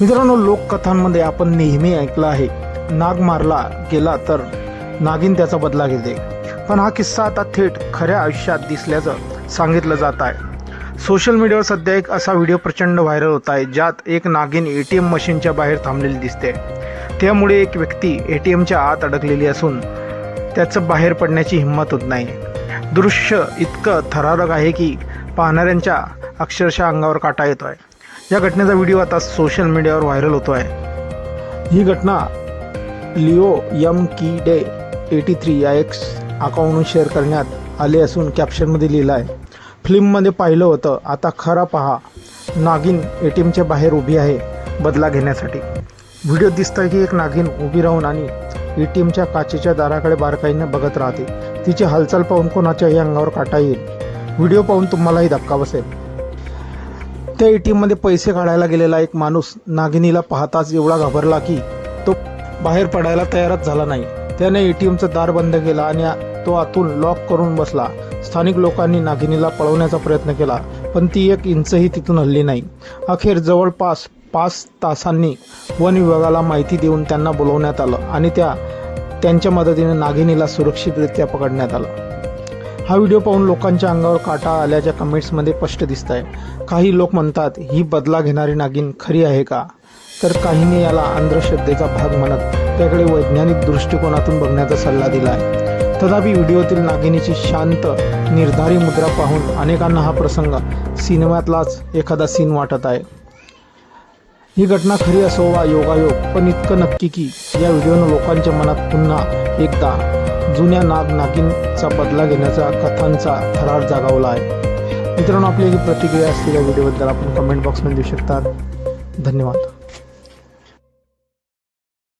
मित्रांनो लोककथांमध्ये आपण नेहमी ऐकलं आहे नाग मारला गेला तर नागिन त्याचा बदला घेते. पण हा किस्सा आता थेट खऱ्या आयुष्यात दिसल्याचं सांगितलं जात आहे. सोशल मीडियावर सध्या एक असा व्हिडिओ प्रचंड व्हायरल होत आहे ज्यात एक नागिन ए टी एम मशीनच्या बाहेर थांबलेली दिसते. त्यामुळे एक व्यक्ती ए टी एमच्या आत अडकलेली असून त्याचं बाहेर पडण्याची हिंमत होत नाही. दृश्य इतकं थरारक आहे की पाहणाऱ्यांच्या अक्षरशः अंगावर काटा येतो आहे या घटनेचा व्हिडिओ आता सोशल मीडियावर व्हायरल होतो आहे ही घटना लिओ यम की डे एटी थ्री या एक्स अकाउंटवरून शेअर करण्यात आले असून कॅप्शनमध्ये लिहिलं आहे. फिल्ममध्ये पाहिलं होतं आता खरा पहा नागिन ए टी एमच्या बाहेर उभी आहे बदला घेण्यासाठी. व्हिडिओ दिसतं की एक नागिन उभी राहून आणि ए टी एमच्या काचेच्या दाराकडे बारकाईनं बघत राहते. तिची हालचाल पाहून कोणाच्याही अंगावर काटा येईल. व्हिडिओ पाहून तुम्हालाही धक्का बसेल. त्या ए टी एममध्ये पैसे काढायला गेलेला एक माणूस नागिनीला पाहताच एवढा घाबरला की तो बाहेर पडायला तयारच झाला नाही. त्याने ए टी एमचं दार बंद केला आणि तो आतून लॉक करून बसला. स्थानिक लोकांनी नागिनीला पळवण्याचा प्रयत्न केला पण ती एक इंचही तिथून हल्ली नाही. अखेर जवळपास पाच तासांनी वन विभागाला माहिती देऊन त्यांना बोलवण्यात आलं आणि त्या त्यांच्या मदतीने नागिनीला सुरक्षितरित्या पकडण्यात आलं. हा व्हिडिओ पाहून लोकांच्या अंगावर काटा आल्याच्या कमेंट्समध्ये स्पष्ट दिसत आहे काही लोक म्हणतात ही बदला घेणारी नागिन खरी आहे का? तर काहींनी याला अंधश्रद्धेचा भाग म्हणत त्याकडे वैज्ञानिक दृष्टिकोनातून बघण्याचा सल्ला दिला आहे तथापि व्हिडिओतील नागिनीची शांत निर्धारी मुद्रा पाहून अनेकांना हा प्रसंग सिनेमातलाच एखादा सीन वाटत आहे. ही घटना खरी असो वा योगायोग पण इतकं नक्की की या व्हिडिओनं लोकांच्या मनात पुन्हा एकदा जुन्या नाग नागिनचा बदला घेण्याचा कथांचा थरार जागावला आहे. मित्रांनो आपली प्रतिक्रिया असलेल्या व्हिडिओबद्दल आपण कमेंट बॉक्समध्ये देऊ शकतात. धन्यवाद.